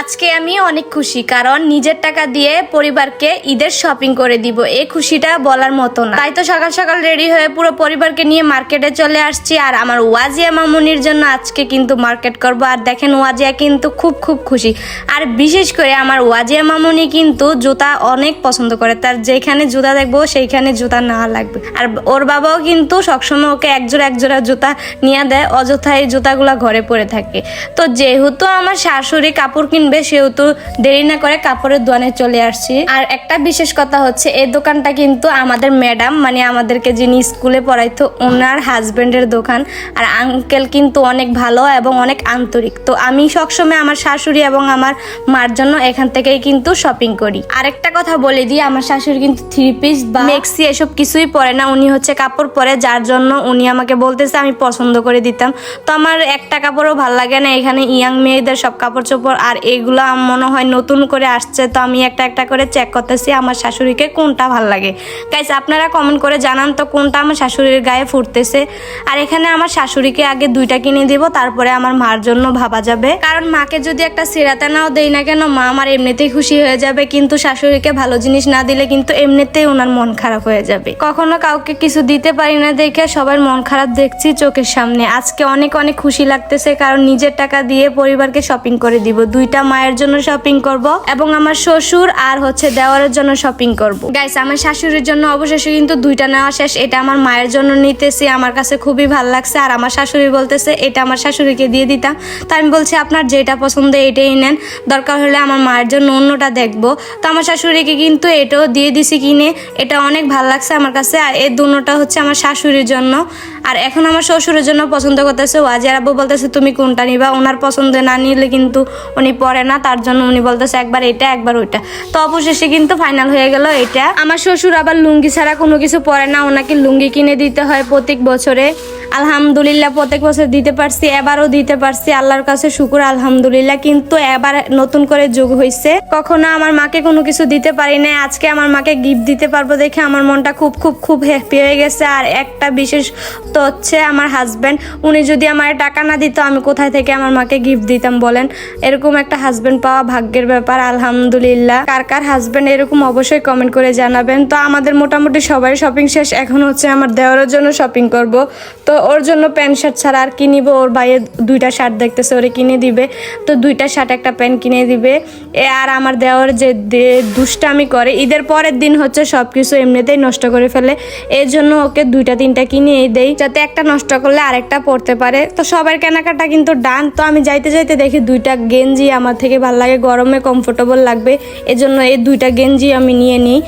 আজকে আমি অনেক খুশি, কারণ নিজের টাকা দিয়ে পরিবারকে ঈদের শপিং করে দিব। এই খুশিটা বলার মতো না। তাই তো সকাল সকাল রেডি হয়ে পুরো পরিবারকে নিয়ে মার্কেটে চলে আসছি, আর আমার ওয়াজিয়া মামুনির জন্য আজকে কিন্তু মার্কেট করব। আর দেখেন, ওয়াজিয়া কিন্তু খুব খুব খুশি। আর বিশেষ করে আমার ওয়াজিয়া মামুনি কিন্তু জুতা অনেক পছন্দ করে। তার যেখানে জুতা দেখব, সেইখানে জুতা না লাগবে। আর ওর বাবাও কিন্তু সবসময় ওকে একজোড়া একজোড়া জুতা নিয়ে দেয়। অযথায় এই জুতাগুলা ঘরে পড়ে থাকে। তো যেহেতু আমার শাশুড়ি কাপড় কিনবে, সেহেতু দেরি না করে কাপড়ের দোকানে চলে আসছি। আর একটা বিশেষ কথা হচ্ছে, এই দোকানটা কিন্তু আমাদের ম্যাডাম মানে আমাদেরকে যিনি স্কুলে পড়াইতো, ওনার হাজবেন্ডের দোকান। আর আঙ্কেল কিন্তু অনেক ভালো এবং অনেক আন্তরিক। তো আমি সবসময় আমার শাশুড়ি এবং আমার মার জন্য এখান থেকেই কিন্তু শপিং করি। আরেকটা কথা বলে দিই, আমার শাশুড়ি কিন্তু থ্রি পিস বা মেক্সি এসব কিছুই পরে না। উনি হচ্ছে কাপড় পরে, যার জন্য উনি আমাকে বলতেছে, আমি পছন্দ করে দিতাম। তো আমার একটা কাপড়ও ভালো লাগে না, এখানে ইয়াং মেয়েদের সব কাপড় চোপড় আর এগুলো আমার মনে হয় নতুন করে আসছে, তো আমি একটা একটা করে চেক করতেছি আমার শাশুড়িকে কোনটা ভালো লাগে। গাইস আপনারা কমেন্ট করে জানান তো কোনটা আমার শাশুড়ির গায়ে ফুটতেছে। আর এখানে আমার শাশুড়িকে আগে দুইটা কিনে দিব, তারপরে আমার মার জন্য ভাবা যাবে। কারণ মাকে যদি একটা সিরাতে নাও দেই না কেন, মা আমার এমনিতেই খুশি হয়ে যাবে, কিন্তু শাশুড়িকে ভালো জিনিস না দিলে কিন্তু এমনিতেই ওনার মন খারাপ হয়ে যাবে। কখনো কাউকে কিছু দিতে পারি না দেখে সবার মন খারাপ দেখছি চোখের সামনে। আজকে অনেক অনেক খুশি লাগতেছে, কারণ নিজের টাকা দিয়ে পরিবারকে শপিং করে দিব। দুইটা মায়ের জন্য শপিং করব এবং আমার শ্বশুর আর হচ্ছে দেওয়ারের জন্য শপিং করব। গাইস আমার শাশুড়ির জন্য অবশেষে কিন্তু দুইটা নেওয়া শেষ। এটা আমার মায়ের জন্য নিতেছি। আমার কাছে খুবই ভালো লাগছে। আর আমার শাশুড়ি বলতেছে, এটা আমার শাশুড়িকে দিয়ে দিতাম। তো আমি বলছি, আপনার যেটা পছন্দ, এটাই নেন। দরকার হলে আমার মায়ের জন্য অন্যটা দেখব। তো আমার শাশুড়িকে কিন্তু এটাও দিয়ে দিছি কিনে। এটা অনেক ভালো লাগছে আমার কাছে। আর এই দুটোটা হচ্ছে আমার শাশুড়ির জন্য। আর এখন আমার শ্বশুরের জন্য পছন্দ করতেছে। ওয়াজিয়ার আব্বু বলতেছে, তুমি কোনটা নিবা? ওনার পছন্দ না নিলে কিন্তু উনি পরে না, তার জন্য উনি বলতেছে একবার এটা, একবার ওইটা। তো অবশেষে কিন্তু ফাইনাল হয়ে গেল এটা। আমার শ্বশুর আবার লুঙ্গি ছাড়া কোনো কিছু পরে না, ওনাকে লুঙ্গি কিনে দিতে হয় প্রত্যেক বছরে। আলহামদুলিল্লাহ, প্রত্যেক বছর দিতে পারছি, এবারও দিতে পারছি। আল্লাহর কাছে শুকুর, আলহামদুলিল্লাহ। কিন্তু এবার নতুন করে যোগ হয়েছে কখনো আমার মাকে কোনো কিছু দিতে পারি না আজকে আমার মাকে গিফট দিতে পারব দেখে আমার মনটা খুব খুব খুব হ্যাপি হয়ে গেছে। আর একটা বিশেষ তো হচ্ছে আমার হাজব্যান্ড উনি যদি আমার টাকা না দিত, আমি কোথায় থেকে আমার মাকে গিফট দিতাম বলেন? এরকম একটা হাজব্যান্ড পাওয়া ভাগ্যের ব্যাপার, আলহামদুলিল্লাহ। কার কার হাজব্যান্ড এরকম অবশ্যই কমেন্ট করে জানাবেন। তো আমাদের মোটামুটি সবাই শপিং শেষ, এখন হচ্ছে আমার দেওয়ারের জন্য শপিং করব। তো ওর জন্য প্যান্ট শার্ট ছাড়া আর কি নিব? ওর ভাইয়ের দুইটা শার্ট দেখতেছে, ওরে কিনে দিবে। তো দুইটা শার্ট, একটা প্যান্ট কিনে দিবে। এ আর আমার দেওয়ার যে দুষ্টামি করে, ঈদের পরের দিন হচ্ছে সব কিছু এমনিতেই নষ্ট করে ফেলে। এর জন্য ওকে দুইটা, তিনটা কিনে দেই, যাতে একটা নষ্ট করলে আরেকটা পড়তে পারে। তো সবার কেনাকাটা কিন্তু ডান তো আমি যাইতে যাইতে দেখি দুইটা গেঞ্জি আমার থেকে ভালো লাগে, গরমে কমফোর্টেবল লাগবে, এজন্য এই দুইটা গেঞ্জি আমি নিয়ে নিই।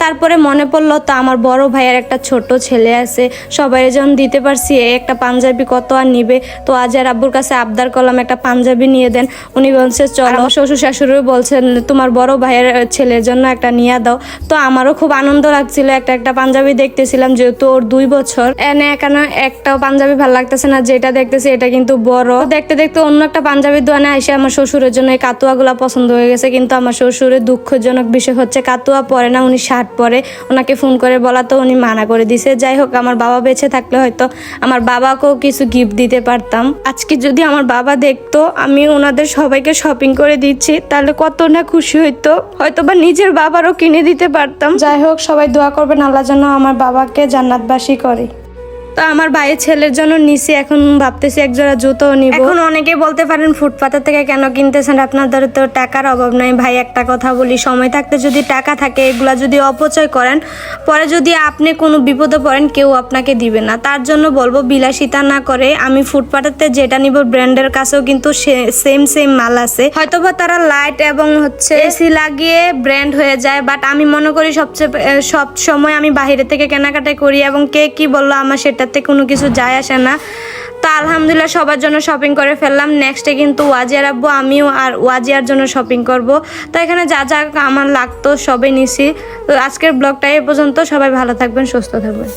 তারপরে মনে পড়ল তো আমার বড় ভাইয়ের একটা ছোট ছেলে আছে, সবাই যখন দিতে পারছি একটা পাঞ্জাবি কত আর নিবে? তো আজ আর আব্বুর কাছে আবদার করলাম, একটা পাঞ্জাবি নিয়ে দেন। উনি বলছে, চলো। আমার শ্বশুর শাশুড়িও বলছেন, তোমার বড় ভাইয়ের ছেলের জন্য একটা নিয়ে দাও। তো আমারও খুব আনন্দ লাগছিল, একটা একটা পাঞ্জাবি দেখতেছিলাম, যেহেতু ওর দুই বছর। এনে এখানে একটাও পাঞ্জাবি ভালো লাগতেছে না, যেটা দেখতেছি এটা কিন্তু বড়। দেখতে দেখতে অন্য একটা পাঞ্জাবির দোকানে এসে আমার শ্বশুরের জন্য এই কাতুয়াগুলা পছন্দ হয়ে গেছে, কিন্তু আমার শ্বশুরের দুঃখজনক বিষয় হচ্ছে কাতুয়া পরে না, উনি শার্ট পরে। ওনাকে ফোন করে বলা তো উনি মানা করে দিছে। যাই হোক, আমার বাবা বেঁচে থাকলে হয়তো আমার বাবাকেও কিছু গিফট দিতে পারতাম। আজকে যদি আমার বাবা দেখতো, আমি ওনাদের সবাইকে শপিং করে দিচ্ছি, তাহলে কত না খুশি হইতো। হয়তো বা নিজের বাবারও কিনে দিতে পারতাম। যাই হোক, সবাই দোয়া করবেন আল্লাহ যেন আমার বাবাকে জান্নাতবাসী করে। তো আমার ভাইয়ের ছেলের জন্য নিছি এখন ভাবতেছি এক জোড়া জুতো নিব। এখন অনেকে বলতে পারেন ফুটপাতের থেকে কেন কিনতেছেন? আপনাদের তো টাকার অভাব নাই। ভাই একটা কথা বলি সময় থাকতে যদি টাকা থাকে এগুলা যদি অপচয় করেন পরে যদি আপনি কোনো বিপদে পড়েন কেউ আপনাকে দিবে না। তার জন্য বলব বিলাসিতা না করে আমি ফুটপাতেতে যেটা নিব ব্র্যান্ডের কাছেও কিন্তু সেম সেম মাল আছে। হয়তোবা তারা লাইট এবং হচ্ছে এসি লাগিয়ে ব্র্যান্ড হয়ে যায় বাট আমি মনে করি সবচেয়ে সব সময় আমি বাইরে থেকে কেনাকাটা করি এবং কে কি বলল আমার সেটাতে কোনো কিছু যায় আসে না। তো আলহামদুলিল্লাহ সবার জন্য শপিং করে ফেললাম। নেক্সটে কিন্তু ওয়াজিয়ার আব্বু, আমিও আর ওয়াজিয়ার জন্য শপিং করব। তো এখানে যা যা আমার লাগতো সবে নিছি। তো আজকের ব্লগটা এই পর্যন্ত। সবাই ভালো থাকবেন, সুস্থ থাকবেন।